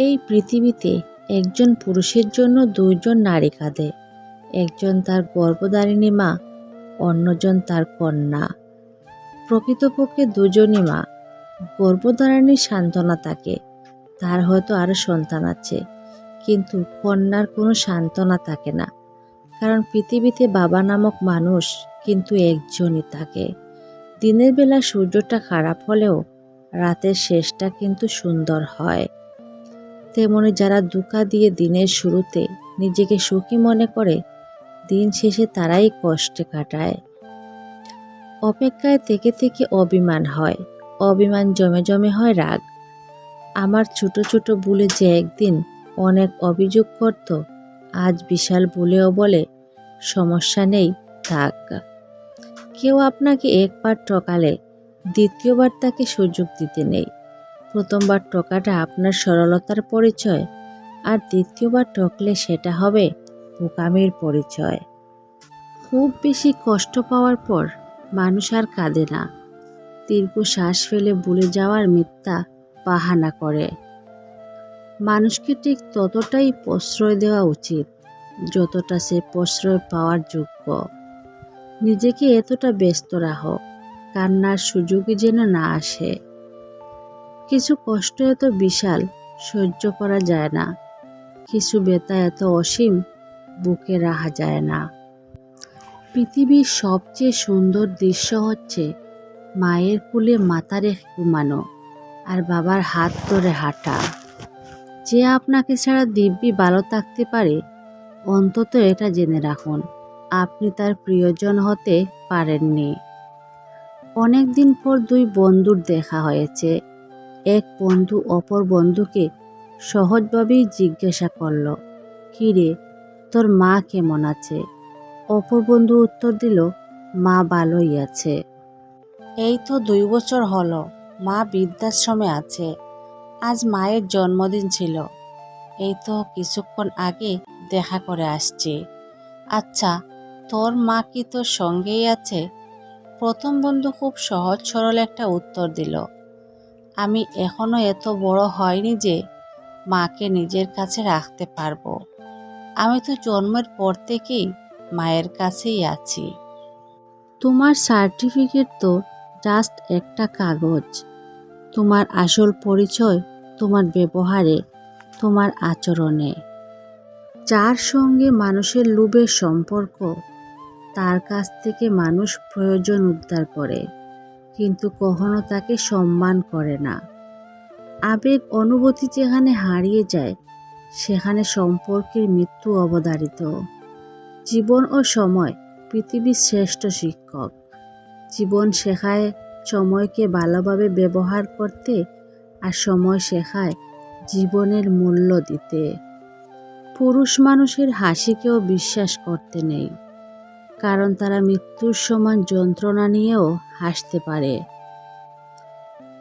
এই পৃথিবীতে একজন পুরুষের জন্য দুইজন নারী কাঁদে। একজন তার গর্ভধারিণী মা, অন্যজন তার কন্যা। প্রকৃতপক্ষে দুজনই মা। গর্ভধারণীর সান্ত্বনা থাকে, তার হয়তো আরও সন্তান আছে, কিন্তু কন্যার কোনো সান্ত্বনা থাকে না, কারণ পৃথিবীতে বাবা নামক মানুষ কিন্তু একজনই থাকে। দিনের বেলা সূর্যটা খারাপ হলেও রাতের শেষটা কিন্তু সুন্দর হয়। তেমনি যারা দুকা দিয়ে দিনের শুরুতে নিজেকে সুখী মনে করে, দিন শেষে তারাই কষ্টে কাটায়। অপেক্ষায় থেকে থেকে অভিমান হয়, অভিমান জমে জমে হয় রাগ। আমার ছোট ছোট ভুলে যে একদিন অনেক অভিযোগ করত, আজ বিশাল ভুলেও বলে, সমস্যা নেই, থাক। কেউ আপনাকে একবার ঠকালে, দ্বিতীয়বার তাকে সুযোগ দিতে নেই। প্রথমবার ঠকাটা আপনার সরলতার পরিচয় আর দ্বিতীয়বার ঠকলে সেটা হবে বোকামির পরিচয়। খুব বেশি কষ্ট পাওয়ার পর মানুষ আর কাঁদে না। দীর্ঘ শ্বাস ফেলে ভুলে যাওয়ার মিথ্যা বাহানা করে। মানুষকে ঠিক ততটাই প্রশ্রয় দেওয়া উচিত যতটা সে প্রশ্রয় পাওয়ার যোগ্য। নিজেকে এতটা ব্যস্ত রাখো, কান্নার সুযোগই যেন না আসে। কিছু কষ্ট এত বিশাল, সহ্য করা যায় না। কিছু বেতা এত অসীম, বুকে রাখা যায় না। পৃথিবীর সবচেয়ে সুন্দর দৃশ্য হচ্ছে মায়ের কুলে মাথা রেখে ঘুমানো আর বাবার হাত ধরে হাঁটা। যে আপনাকে ছাড়া দিব্যি ভালো থাকতে পারে, অন্তত এটা জেনে রাখুন, আপনি তার প্রিয়জন হতে পারেননি। অনেক দিন পর দুই বন্ধুর দেখা হয়েছে। এক বন্ধু অপর বন্ধুকে সহজভাবেই জিজ্ঞাসা করল রে, তোর মা কেমন আছে? অপর বন্ধু উত্তর দিল, মা ভালোই আছে। এই তো দুই বছর হলো, মা বৃদ্ধাশ্রমে আছে। আজ মায়ের জন্মদিন ছিল। এই তো কিছুক্ষণ আগে দেখা করে আসছি। আচ্ছা তোর মা কি তোর সঙ্গেই আছে? প্রথম বন্ধু খুব সহজ সরল একটা উত্তর দিল। আমি এখনও এত বড় হয়নি যে মাকে নিজের কাছে রাখতে পারব। আমি তো জন্মের পর থেকেই মায়ের কাছেই আছি। তোমার সার্টিফিকেট তো জাস্ট একটা কাগজ। তোমার আসল পরিচয় তোমার ব্যবহারে, তোমার আচরণে। যার সঙ্গে মানুষের লোভের সম্পর্ক, তার কাছ থেকে মানুষ প্রয়োজন উদ্ধার করে। কিন্তু কখনো তাকে সম্মান করে না। আবেগ অনুভূতি যেখানে হারিয়ে যায়, সেখানে সম্পর্কের মৃত্যু অবধারিত। জীবন ও সময় পৃথিবীর শ্রেষ্ঠ শিক্ষক। জীবন শেখায় সময়কে ভালোভাবে ব্যবহার করতে আর সময় শেখায় জীবনের মূল্য দিতে। পুরুষ মানুষের হাসিকেও বিশ্বাস করতে নেই। কারণ তারা মৃত্যুর সমান যন্ত্রণা নিয়েও হাসতে পারে।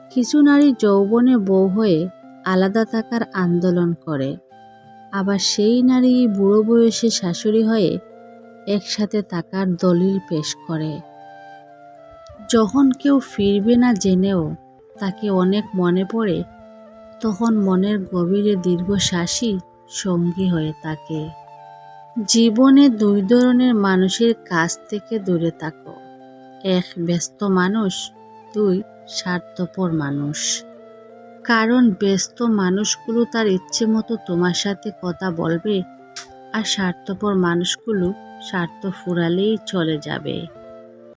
কিছু নারী যৌবনে বউ হয়ে আলাদা থাকার আন্দোলন করে। আবার সেই নারী বুড়ো বয়সে শাশুড়ি হয়ে একসাথে থাকার দলিল পেশ করে। যখন কেউ ফিরবে না জেনেও তাকে অনেক মনে পড়ে, তখন মনের গভীরে দীর্ঘশ্বাসই সঙ্গী হয়ে থাকে। জীবনে দুই ধরনের মানুষের কাছ থেকে দূরে থাকো। এক, ব্যস্ত মানুষ। দুই, স্বার্থপর মানুষ। কারণ ব্যস্ত মানুষগুলো তার ইচ্ছে মতো তোমার সাথে কথা বলবে আর স্বার্থপর মানুষগুলো স্বার্থ ফুরালেই চলে যাবে।